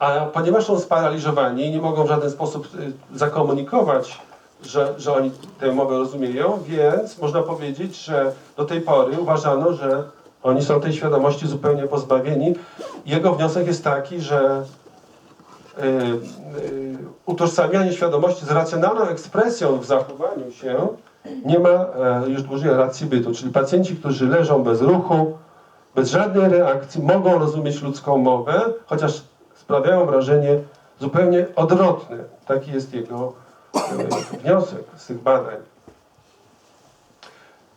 A ponieważ są sparaliżowani i nie mogą w żaden sposób y, zakomunikować, że, że oni tę mowę rozumieją, więc można powiedzieć, że do tej pory uważano, że oni są tej świadomości zupełnie pozbawieni. Jego wniosek jest taki, że y, y, utożsamianie świadomości z racjonalną ekspresją w zachowaniu się nie ma e, już dłużej racji bytu. Czyli pacjenci, którzy leżą bez ruchu, bez żadnej reakcji, mogą rozumieć ludzką mowę, chociaż sprawiają wrażenie zupełnie odwrotne. Taki jest jego e, wniosek z tych badań.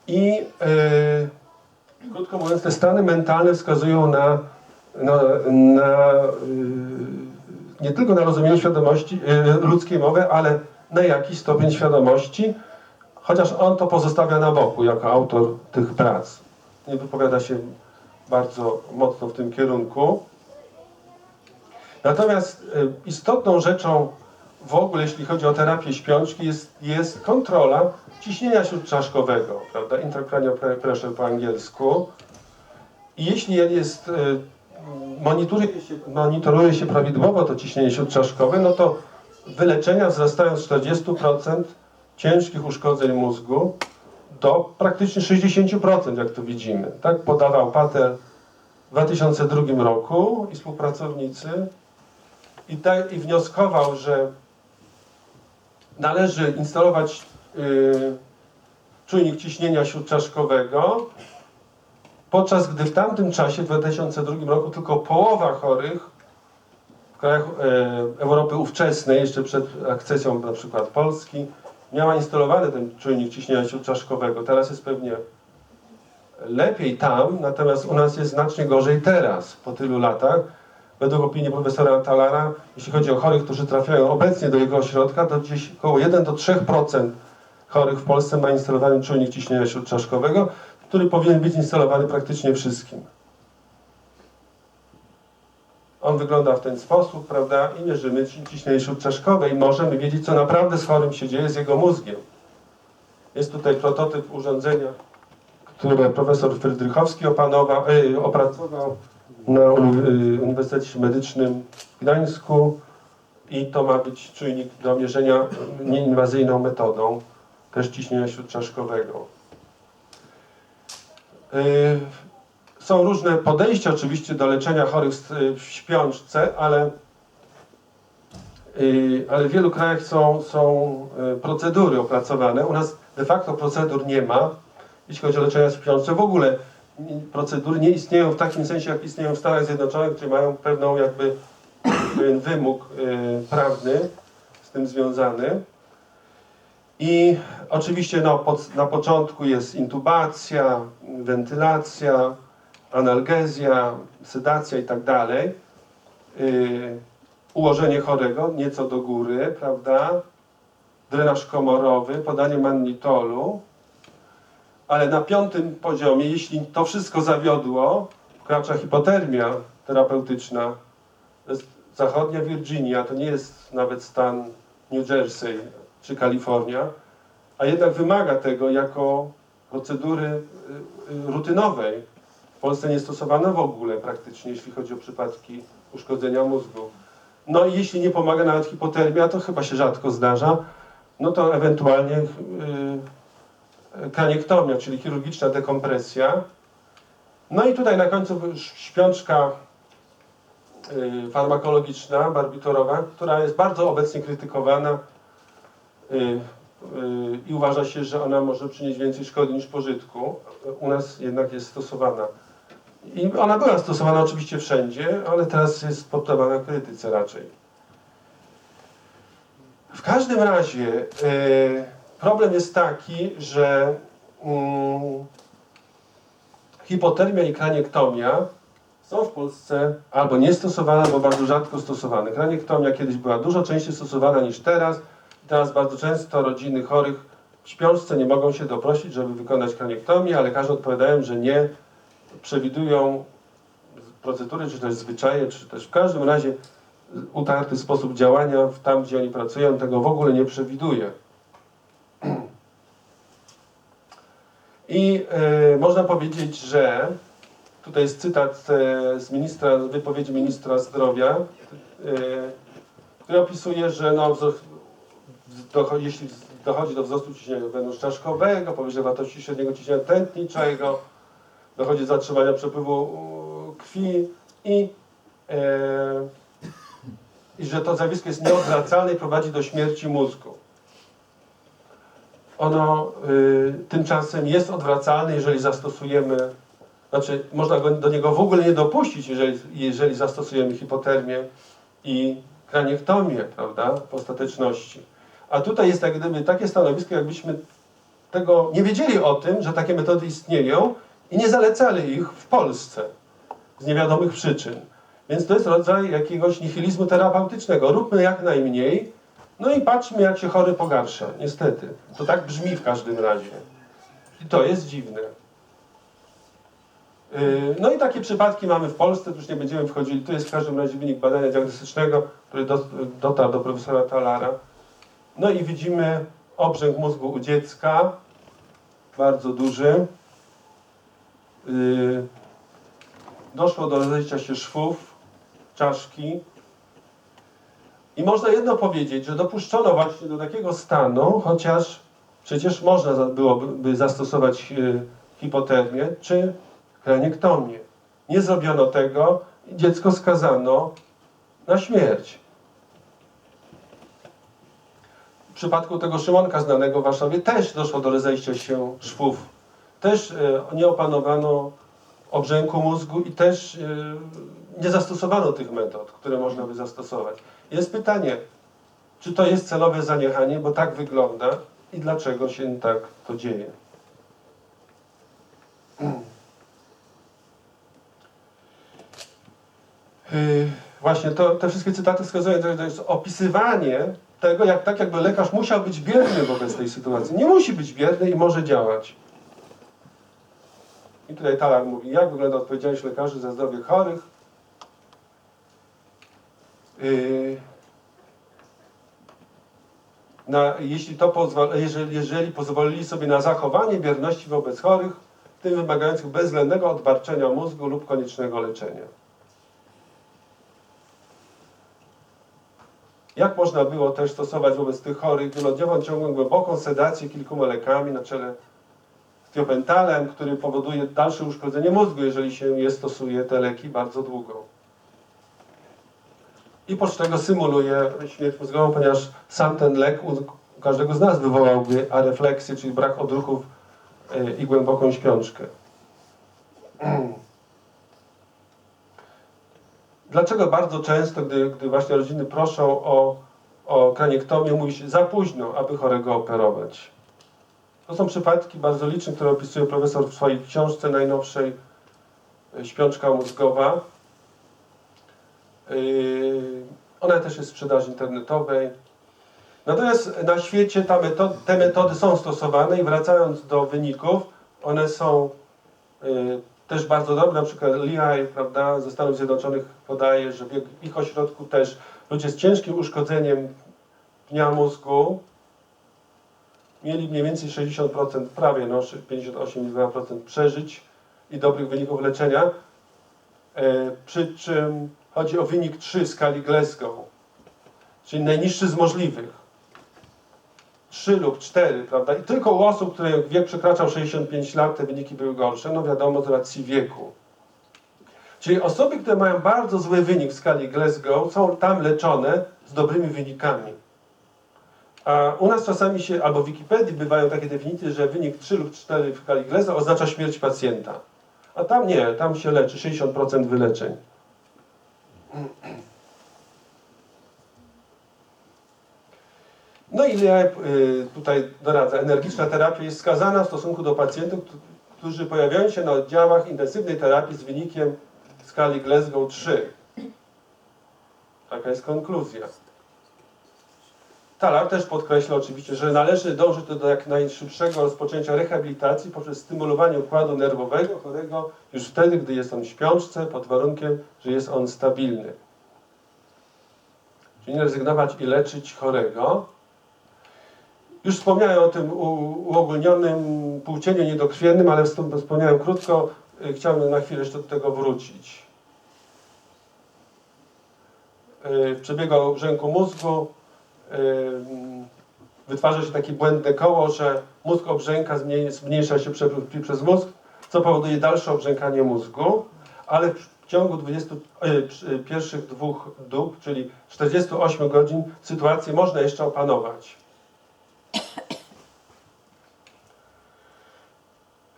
I e, krótko mówiąc, te stany mentalne wskazują na, na, na y, nie tylko na rozumienie świadomości ludzkiej mowy, ale na jakiś stopień świadomości, chociaż on to pozostawia na boku jako autor tych prac. Nie wypowiada się bardzo mocno w tym kierunku. Natomiast y, istotną rzeczą w ogóle, jeśli chodzi o terapię śpiączki, jest, jest kontrola ciśnienia śródczaszkowego, prawda? Intracranial pressure po angielsku. I jeśli jest, y, monitoruje się, monitoruje się prawidłowo to ciśnienie śródczaszkowe, no to wyleczenia wzrastają z 40% ciężkich uszkodzeń mózgu do praktycznie 60%, jak tu widzimy. Tak podawał Patel w 2002 roku i współpracownicy i, tak, i wnioskował, że należy instalować y, czujnik ciśnienia śródczaszkowego, podczas gdy w tamtym czasie, w 2002 roku, tylko połowa chorych w krajach e, Europy ówczesnej, jeszcze przed akcesją na przykład Polski, miała instalowany ten czujnik ciśnienia śródczaszkowego. Teraz jest pewnie lepiej tam, natomiast u nas jest znacznie gorzej teraz, po tylu latach. Według opinii profesora Talara, jeśli chodzi o chorych, którzy trafiają obecnie do jego ośrodka, to gdzieś około 1 do 3% chorych w Polsce ma instalowany czujnik ciśnienia śródczaszkowego, który powinien być instalowany praktycznie wszystkim. On wygląda w ten sposób, prawda, i mierzymy ciśnienie śródczaszkowe i możemy wiedzieć, co naprawdę z chorym się dzieje z jego mózgiem. Jest tutaj prototyp urządzenia, które profesor Frydrychowski opanował, e, opracował na y, Uniwersytecie Medycznym w Gdańsku i to ma być czujnik do mierzenia nieinwazyjną metodą też ciśnienia śródczaszkowego. Y, Są różne podejścia oczywiście do leczenia chorych w śpiączce, ale, y, ale w wielu krajach są, są procedury opracowane. U nas de facto procedur nie ma, jeśli chodzi o leczenie w śpiączce. W ogóle procedury nie istnieją w takim sensie, jak istnieją w Stanach Zjednoczonych, gdzie mają pewną jakby pewien wymóg y, prawny z tym związany. I oczywiście no, na początku jest intubacja, wentylacja, analgezja, sedacja i tak dalej. Yy, ułożenie chorego nieco do góry, prawda? Drenaż komorowy, podanie mannitolu. Ale na piątym poziomie, jeśli to wszystko zawiodło, wkracza hipotermia terapeutyczna. To jest zachodnia Virginia, to nie jest nawet stan New Jersey czy Kalifornia, a jednak wymaga tego jako procedury y, y, rutynowej. W Polsce nie stosowane w ogóle praktycznie, jeśli chodzi o przypadki uszkodzenia mózgu. No i jeśli nie pomaga nawet hipotermia, to chyba się rzadko zdarza, no to ewentualnie yy, kraniektomia, czyli chirurgiczna dekompresja. No i tutaj na końcu śpiączka yy, farmakologiczna, barbitorowa, która jest bardzo obecnie krytykowana yy, yy, i uważa się, że ona może przynieść więcej szkody niż pożytku. U nas jednak jest stosowana. I ona była stosowana oczywiście wszędzie, ale teraz jest poddawana krytyce raczej. W każdym razie problem jest taki, że mm, hipotermia i kraniektomia są w Polsce albo niestosowane, albo bardzo rzadko stosowane. Kraniektomia kiedyś była dużo częściej stosowana niż teraz. Teraz bardzo często rodziny chorych w śpiączce nie mogą się doprosić, żeby wykonać kraniektomię, a lekarze odpowiadają, że nie przewidują procedury, czy też zwyczaje, czy też w każdym razie utarty sposób działania tam, gdzie oni pracują, tego w ogóle nie przewiduje. I e, można powiedzieć, że tutaj jest cytat e, z ministra, wypowiedzi ministra zdrowia, który opisuje, że no, wzro- docho- jeśli dochodzi do wzrostu ciśnienia wenu czaszkowego, powyżej wartości średniego ciśnienia tętniczego, dochodzi do zatrzymania przepływu krwi i, e, i że to zjawisko jest nieodwracalne i prowadzi do śmierci mózgu. Ono y, tymczasem jest odwracalne, jeżeli zastosujemy, znaczy można go, do niego w ogóle nie dopuścić, jeżeli, jeżeli zastosujemy hipotermię i kraniektomię, prawda, w ostateczności. A tutaj jest jak gdyby takie stanowisko, jakbyśmy tego nie wiedzieli o tym, że takie metody istnieją i nie zalecali ich w Polsce z niewiadomych przyczyn. Więc to jest rodzaj jakiegoś nihilizmu terapeutycznego. Róbmy jak najmniej, no i patrzmy, jak się chory pogarsza. Niestety. To tak brzmi w każdym razie. I to jest dziwne. Yy, No i takie przypadki mamy w Polsce, tu już nie będziemy wchodzili. Tu jest w każdym razie wynik badania diagnostycznego, który do- dotarł do profesora Talara. No i widzimy obrzęk mózgu u dziecka, bardzo duży. Yy, Doszło do rozejścia się szwów, czaszki. I można jedno powiedzieć, że dopuszczono właśnie do takiego stanu, chociaż przecież można byłoby zastosować yy, hipotermię czy kraniektomię. Nie zrobiono tego i dziecko skazano na śmierć. W przypadku tego Szymonka znanego w Warszawie też doszło do rozejścia się szwów. Też e, nie opanowano obrzęku mózgu i też e, nie zastosowano tych metod, które można by zastosować. Jest pytanie, czy to jest celowe zaniechanie, bo tak wygląda i dlaczego się tak to dzieje. Yy, Właśnie to, te wszystkie cytaty wskazują, że to jest opisywanie tego, jak tak jakby lekarz musiał być bierny wobec tej sytuacji. Nie musi być bierny i może działać. I tutaj Talar mówi, jak wygląda odpowiedzialność lekarzy za zdrowie chorych. Yy, na, jeśli, to pozwala, jeżeli, jeżeli pozwolili sobie na zachowanie bierności wobec chorych, tym wymagających bezwzględnego odbarczenia mózgu lub koniecznego leczenia. Jak można było też stosować wobec tych chorych wielodniową ciągłą głęboką sedację kilkoma lekami na czele z tiopentalem, który powoduje dalsze uszkodzenie mózgu, jeżeli się je stosuje te leki bardzo długo. I oprócz tego symuluje śmierć mózgową, ponieważ sam ten lek u każdego z nas wywołałby arefleksję, czyli brak odruchów y, i głęboką śpiączkę. Dlaczego bardzo często, gdy, gdy właśnie rodziny proszą o, o kraniektomię, mówi się za późno, aby chorego operować? To są przypadki bardzo liczne, które opisuje profesor w swojej książce najnowszej y, Śpiączka mózgowa. Yy, Ona też jest w sprzedaży internetowej. Natomiast na świecie metod, te metody są stosowane i wracając do wyników, one są y, też bardzo dobre. Na przykład Lehigh, prawda, ze Stanów Zjednoczonych podaje, że w ich ośrodku też ludzie z ciężkim uszkodzeniem pnia mózgu mieli mniej więcej 60%, prawie no, 58,2% przeżyć i dobrych wyników leczenia. E, przy czym chodzi o wynik 3 skali Glasgow, czyli najniższy z możliwych. 3 lub 4, prawda? I tylko u osób, których wiek przekraczał 65 lat, te wyniki były gorsze, no wiadomo, z racji wieku. Czyli osoby, które mają bardzo zły wynik w skali Glasgow, są tam leczone z dobrymi wynikami. A u nas czasami się, albo w Wikipedii bywają takie definicje, że wynik 3 lub 4 w skali Glasgow oznacza śmierć pacjenta. A tam nie, tam się leczy 60% wyleczeń. No i ja y, tutaj doradza, energiczna terapia jest skazana w stosunku do pacjentów, któ- którzy pojawiają się na oddziałach intensywnej terapii z wynikiem skali Glasgow 3. Taka jest konkluzja. Talar też podkreśla oczywiście, że należy dążyć do jak najszybszego rozpoczęcia rehabilitacji poprzez stymulowanie układu nerwowego chorego już wtedy, gdy jest on w śpiączce, pod warunkiem, że jest on stabilny. Czyli nie rezygnować i leczyć chorego. Już wspomniałem o tym uogólnionym płócieniu niedokrwiennym, ale wspomniałem krótko. Chciałbym na chwilę jeszcze do tego wrócić. w przebiegu obrzęku mózgu wytwarza się takie błędne koło, że mózg obrzęka, zmniej- zmniejsza się przez mózg, co powoduje dalsze obrzękanie mózgu, ale w ciągu 20, y, przy- pierwszych dwóch dób, czyli 48 godzin, sytuację można jeszcze opanować.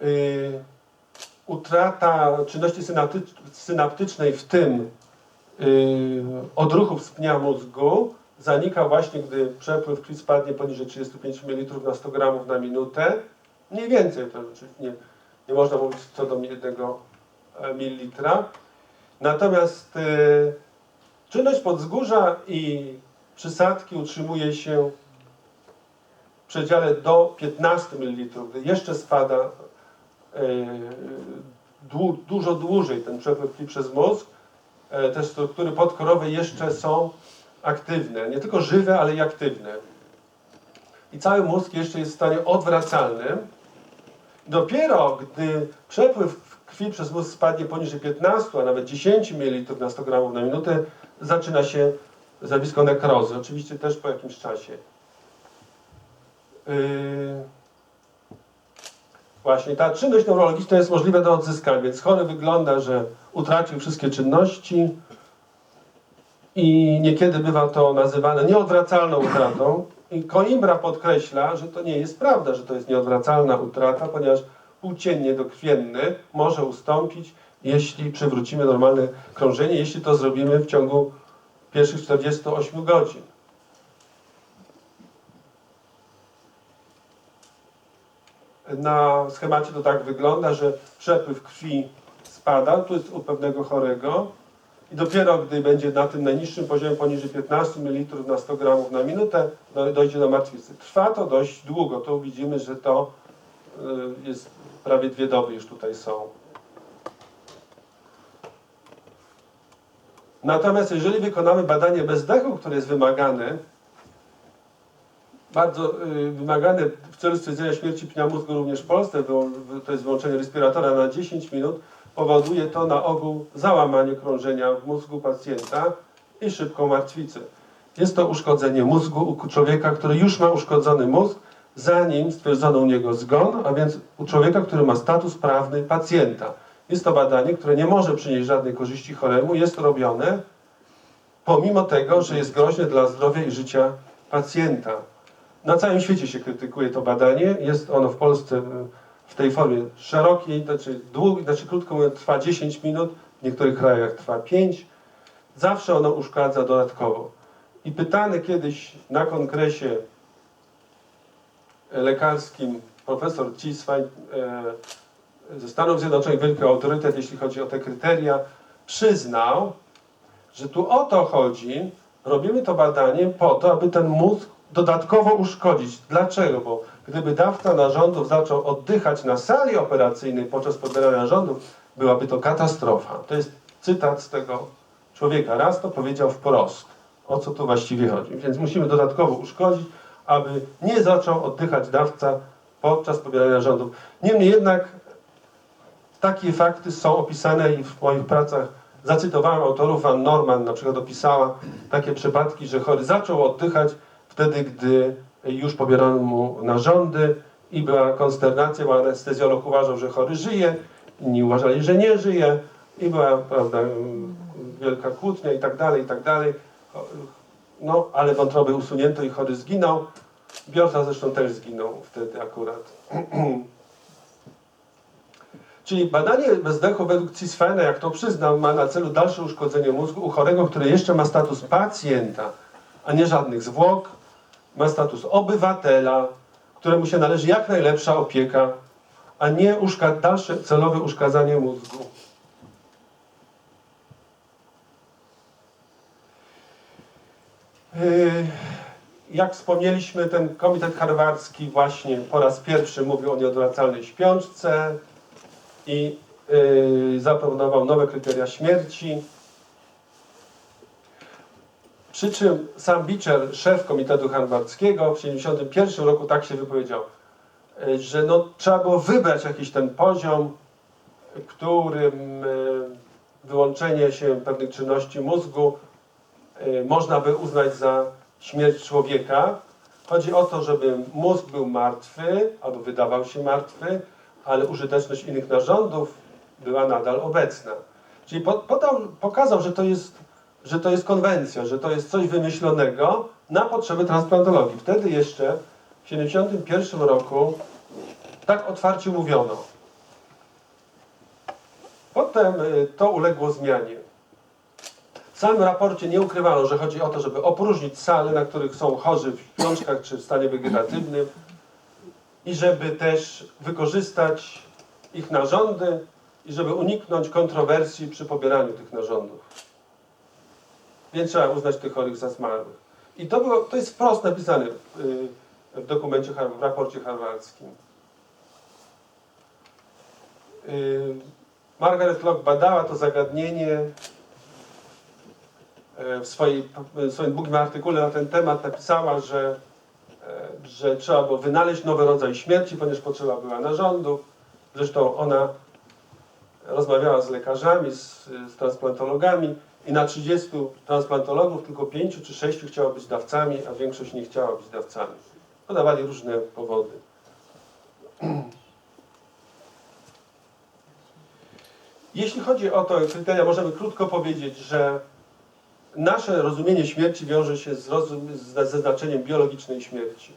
Y, utrata czynności synaptycz- synaptycznej, w tym y, odruchów z pnia mózgu, zanika właśnie, gdy przepływ krwi spadnie poniżej 35 ml na 100 gramów na minutę. Mniej więcej, to znaczy nie, nie można mówić co do jednego e, mililitra. Natomiast y, czynność podzgórza i przysadki utrzymuje się w przedziale do 15 ml, gdy jeszcze spada y, dłu, dużo dłużej ten przepływ krwi przez mózg, te struktury podkorowe jeszcze są aktywne, nie tylko żywe, ale i aktywne. I cały mózg jeszcze jest w stanie odwracalnym. Dopiero gdy przepływ krwi przez mózg spadnie poniżej 15, a nawet 10 ml na 100 gramów na minutę, zaczyna się zjawisko nekrozy. Oczywiście też po jakimś czasie. Yy... Właśnie, ta czynność neurologiczna jest możliwa do odzyskania, więc chory wygląda, że utracił wszystkie czynności i niekiedy bywa to nazywane nieodwracalną utratą. I Coimbra podkreśla, że to nie jest prawda, że to jest nieodwracalna utrata, ponieważ płóciennie dokrwienny może ustąpić, jeśli przywrócimy normalne krążenie, jeśli to zrobimy w ciągu pierwszych 48 godzin. Na schemacie to tak wygląda, że przepływ krwi spada, tu jest u pewnego chorego i dopiero gdy będzie na tym najniższym poziomie poniżej 15 ml na 100 gramów na minutę, do- dojdzie do martwicy. Trwa to dość długo, tu widzimy, że to y, jest prawie dwie doby już tutaj są. Natomiast jeżeli wykonamy badanie bezdechu, które jest wymagane, bardzo y, wymagane w celu stwierdzenia śmierci pnia mózgu również w Polsce, to jest wyłączenie respiratora na 10 minut, powoduje to na ogół załamanie krążenia w mózgu pacjenta i szybką martwicę. Jest to uszkodzenie mózgu u człowieka, który już ma uszkodzony mózg, zanim stwierdzono u niego zgon, a więc u człowieka, który ma status prawny pacjenta. Jest to badanie, które nie może przynieść żadnej korzyści choremu, jest robione pomimo tego, że jest groźne dla zdrowia i życia pacjenta. Na całym świecie się krytykuje to badanie. Jest ono w Polsce w tej formie szerokiej, znaczy, długi, znaczy krótko mówiąc trwa 10 minut, w niektórych krajach trwa 5. Zawsze ono uszkadza dodatkowo. I pytany kiedyś na kongresie lekarskim profesor Ciswań e, ze Stanów Zjednoczonych, wielki autorytet, jeśli chodzi o te kryteria, przyznał, że tu o to chodzi, robimy to badanie po to, aby ten mózg dodatkowo uszkodzić. Dlaczego? Bo gdyby dawca narządów zaczął oddychać na sali operacyjnej podczas pobierania narządów, byłaby to katastrofa. To jest cytat z tego człowieka. Raz to powiedział wprost. O co tu właściwie chodzi? Więc musimy dodatkowo uszkodzić, aby nie zaczął oddychać dawca podczas pobierania narządów. Niemniej jednak takie fakty są opisane i w moich pracach zacytowałem autorów, Van Norman na przykład opisała takie przypadki, że chory zaczął oddychać wtedy, gdy już pobierano mu narządy i była konsternacja, bo anestezjolog uważał, że chory żyje, inni uważali, że nie żyje i była prawda, wielka kłótnia i tak dalej, i tak dalej. No, ale wątrobę usunięto i chory zginął. Biorca zresztą też zginął wtedy akurat. Czyli badanie bezdechu według Cisfena, jak to przyznał, ma na celu dalsze uszkodzenie mózgu u chorego, który jeszcze ma status pacjenta, a nie żadnych zwłok, ma status obywatela, któremu się należy jak najlepsza opieka, a nie dalsze celowe uszkadzanie mózgu. Yy, Jak wspomnieliśmy, ten komitet harwardzki właśnie po raz pierwszy mówił o nieodwracalnej śpiączce i yy, zaproponował nowe kryteria śmierci. Przy czym sam Beecher, szef Komitetu Harvardzkiego w 1971 roku tak się wypowiedział, yy, że no, trzeba było wybrać jakiś ten poziom, którym yy, wyłączenie się pewnych czynności mózgu y, można by uznać za śmierć człowieka. Chodzi o to, żeby mózg był martwy albo wydawał się martwy, ale użyteczność innych narządów była nadal obecna. Czyli po, podał, pokazał, że to, jest, że to jest konwencja, że to jest coś wymyślonego na potrzeby transplantologii. Wtedy jeszcze w 1971 roku tak otwarcie mówiono. Potem y, to uległo zmianie. W samym raporcie nie ukrywano, że chodzi o to, żeby opróżnić sale, na których są chorzy w śpiączkach czy w stanie wegetatywnym i żeby też wykorzystać ich narządy i żeby uniknąć kontrowersji przy pobieraniu tych narządów. Więc trzeba uznać tych chorych za zmarłych. I to, było, to jest wprost napisane w, y, w dokumencie, w raporcie harwardzkim. Y, Margaret Lock badała to zagadnienie e, w, swojej, w swoim długim artykule na ten temat napisała, że, że trzeba było wynaleźć nowy rodzaj śmierci, ponieważ potrzeba była narządów. Zresztą ona rozmawiała z lekarzami, z, z transplantologami i na 30 transplantologów tylko 5 czy 6 chciało być dawcami, a większość nie chciała być dawcami. Podawali różne powody. Jeśli chodzi o to kryteria, możemy krótko powiedzieć, że nasze rozumienie śmierci wiąże się z, rozum, z zaznaczeniem biologicznej śmierci.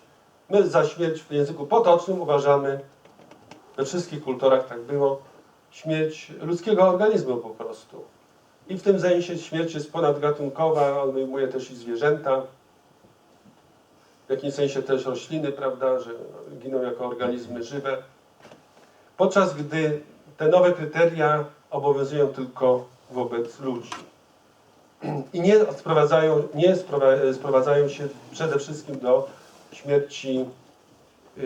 My za śmierć w języku potocznym uważamy, we wszystkich kulturach tak było, śmierć ludzkiego organizmu po prostu. I w tym sensie śmierć jest ponadgatunkowa, on obejmuje też i zwierzęta, w jakimś sensie też rośliny, prawda, że giną jako organizmy żywe. Podczas gdy te nowe kryteria obowiązują tylko wobec ludzi. I nie sprowadzają, nie sprowa- sprowadzają się przede wszystkim do śmierci y,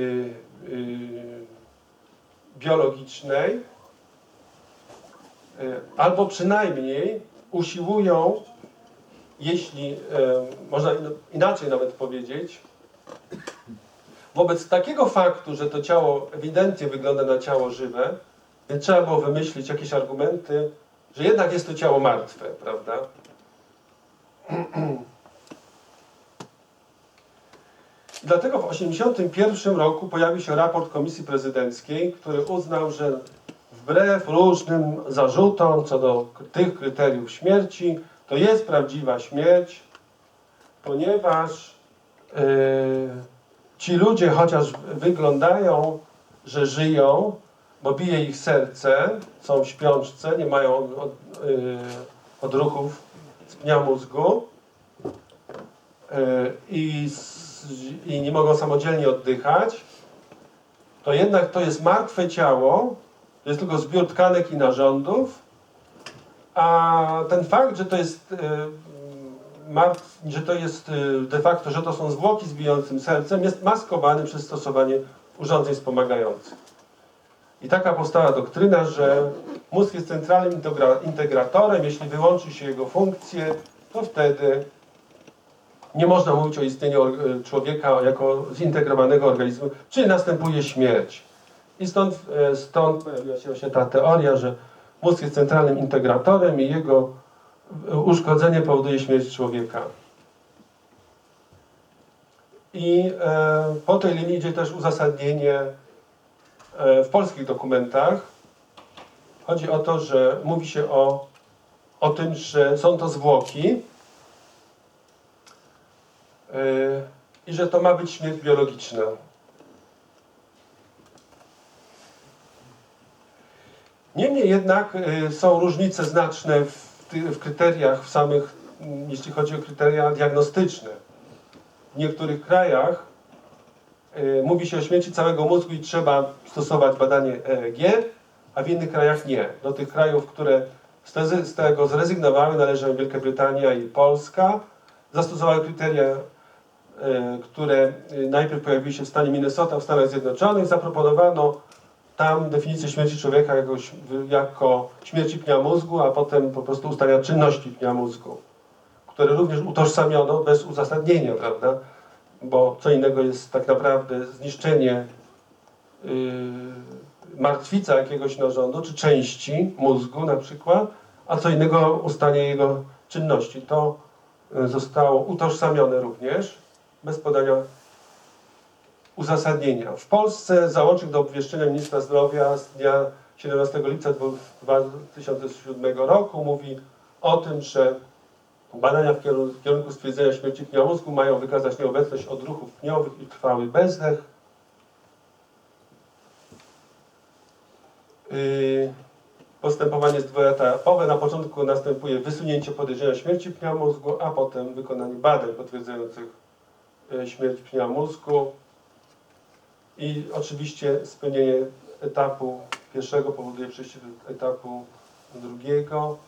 y, biologicznej, albo przynajmniej usiłują, jeśli, y, można in- inaczej nawet powiedzieć, wobec takiego faktu, że to ciało ewidentnie wygląda na ciało żywe, więc trzeba było wymyślić jakieś argumenty, że jednak jest to ciało martwe, prawda? Dlatego w 1981 roku pojawił się raport Komisji Prezydenckiej, który uznał, że wbrew różnym zarzutom co do tych kryteriów śmierci, to jest prawdziwa śmierć, ponieważ yy, ci ludzie chociaż wyglądają, że żyją, bo bije ich serce, są w śpiączce, nie mają od, od, yy, odruchów z pnia mózgu yy, i, i nie mogą samodzielnie oddychać, to jednak to jest martwe ciało, jest tylko zbiór tkanek i narządów, a ten fakt, że to jest martw, że to jest yy, de facto, że to są zwłoki z bijącym sercem, jest maskowany przez stosowanie urządzeń wspomagających. I taka powstała doktryna, że mózg jest centralnym integra- integratorem, jeśli wyłączy się jego funkcje, to wtedy nie można mówić o istnieniu or- człowieka jako zintegrowanego organizmu, czyli następuje śmierć. I stąd, e, stąd pojawiła się właśnie ta teoria, że mózg jest centralnym integratorem i jego e, uszkodzenie powoduje śmierć człowieka. I e, po tej linii idzie też uzasadnienie e, w polskich dokumentach. Chodzi o to, że mówi się o, o tym, że są to zwłoki e, i że to ma być śmierć biologiczna. Niemniej jednak y, są różnice znaczne w, w kryteriach, w samych, mm, jeśli chodzi o kryteria diagnostyczne. W niektórych krajach y, mówi się o śmierci całego mózgu i trzeba stosować badanie EEG, a w innych krajach nie. Do tych krajów, które z, tego zrezygnowały, należą Wielka Brytania i Polska. Zastosowały kryteria, y, które najpierw pojawiły się w stanie Minnesota w Stanach Zjednoczonych. Zaproponowano tam definicję śmierci człowieka jako, jako śmierci pnia mózgu, a potem po prostu ustalenia czynności pnia mózgu, które również utożsamiono bez uzasadnienia, prawda? Bo co innego jest tak naprawdę zniszczenie yy, martwica jakiegoś narządu, czy części mózgu na przykład, a co innego ustalenie jego czynności. To e, zostało utożsamione również, bez podania uzasadnienia. W Polsce załącznik do obwieszczenia ministra zdrowia z dnia 17 lipca 2007 roku mówi o tym, że badania w kierunku, stwierdzenia śmierci pnia mózgu mają wykazać nieobecność odruchów pniowych i trwały bezdech. Yy, Postępowanie jest dwuetapowe. Na początku następuje wysunięcie podejrzenia śmierci pnia mózgu, a potem wykonanie badań potwierdzających e, śmierć pnia mózgu. I oczywiście spełnienie etapu pierwszego powoduje przejście do etapu drugiego.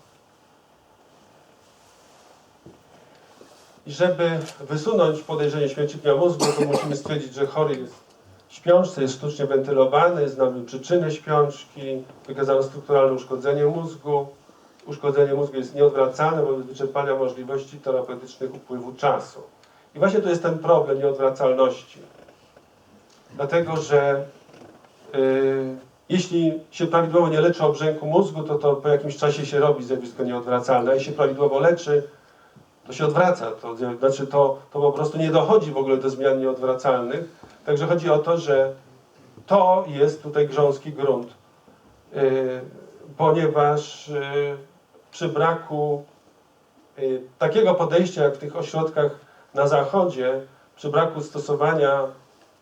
I żeby wysunąć podejrzenie śmierci pnia mózgu, to musimy stwierdzić, że chory jest w śpiączce, jest sztucznie wentylowany, znamy przyczynę śpiączki, wykazano strukturalne uszkodzenie mózgu. Uszkodzenie mózgu jest nieodwracalne wobec wyczerpania możliwości terapeutycznych upływu czasu. I właśnie to jest ten problem nieodwracalności. Dlatego, że yy, jeśli się prawidłowo nie leczy obrzęku mózgu, to to po jakimś czasie się robi zjawisko nieodwracalne. A jeśli prawidłowo leczy, to się odwraca. To znaczy to, to po prostu nie dochodzi w ogóle do zmian nieodwracalnych. Także chodzi o to, że to jest tutaj grząski grunt, yy, ponieważ yy, przy braku takiego podejścia jak w tych ośrodkach na zachodzie, przy braku stosowania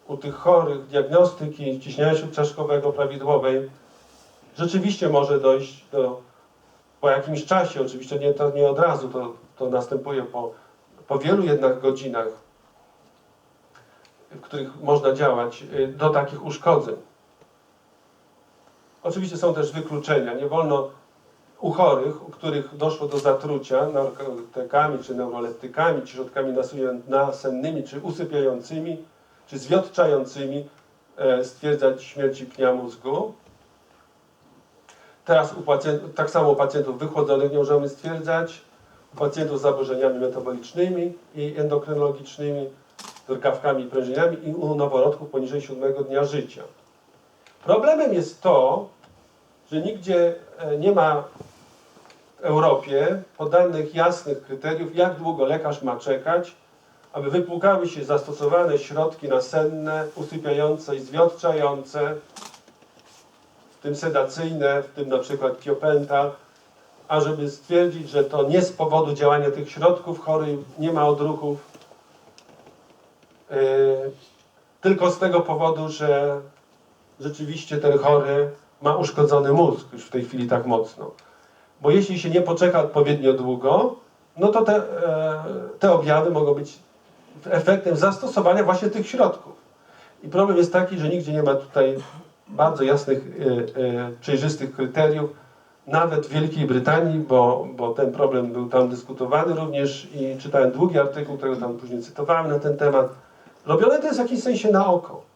u tych chorych diagnostyki ciśnienia śródczaszkowego prawidłowej, rzeczywiście może dojść do, po jakimś czasie, oczywiście nie, to nie od razu, to, to następuje po, po wielu jednak godzinach, w których można działać, y, do takich uszkodzeń. Oczywiście są też wykluczenia. Nie wolno u chorych, u których doszło do zatrucia narkotykami czy neuroleptykami, czy środkami nasennymi, czy usypiającymi, czy zwiotczającymi, e, stwierdzać śmierci pnia mózgu. Teraz u pacjentów, tak samo u pacjentów wychłodzonych nie możemy stwierdzać, u pacjentów z zaburzeniami metabolicznymi i endokrynologicznymi, z drgawkami i prężeniami i u noworodków poniżej siódmego dnia życia. Problemem jest to, że nigdzie e, nie ma w Europie podanych jasnych kryteriów, jak długo lekarz ma czekać, aby wypłukały się zastosowane środki nasenne, usypiające i zwiotczające, w tym sedacyjne, w tym na przykład tiopental, ażeby stwierdzić, że to nie z powodu działania tych środków chory nie ma odruchów, yy, tylko z tego powodu, że rzeczywiście ten chory ma uszkodzony mózg już w tej chwili tak mocno. Bo jeśli się nie poczeka odpowiednio długo, no to te, e, te objawy mogą być efektem zastosowania właśnie tych środków. I problem jest taki, że nigdzie nie ma tutaj bardzo jasnych, e, e, przejrzystych kryteriów, nawet w Wielkiej Brytanii, bo, bo ten problem był tam dyskutowany również i czytałem długi artykuł, którego tam później cytowałem na ten temat. Robione to jest w jakimś sensie na oko.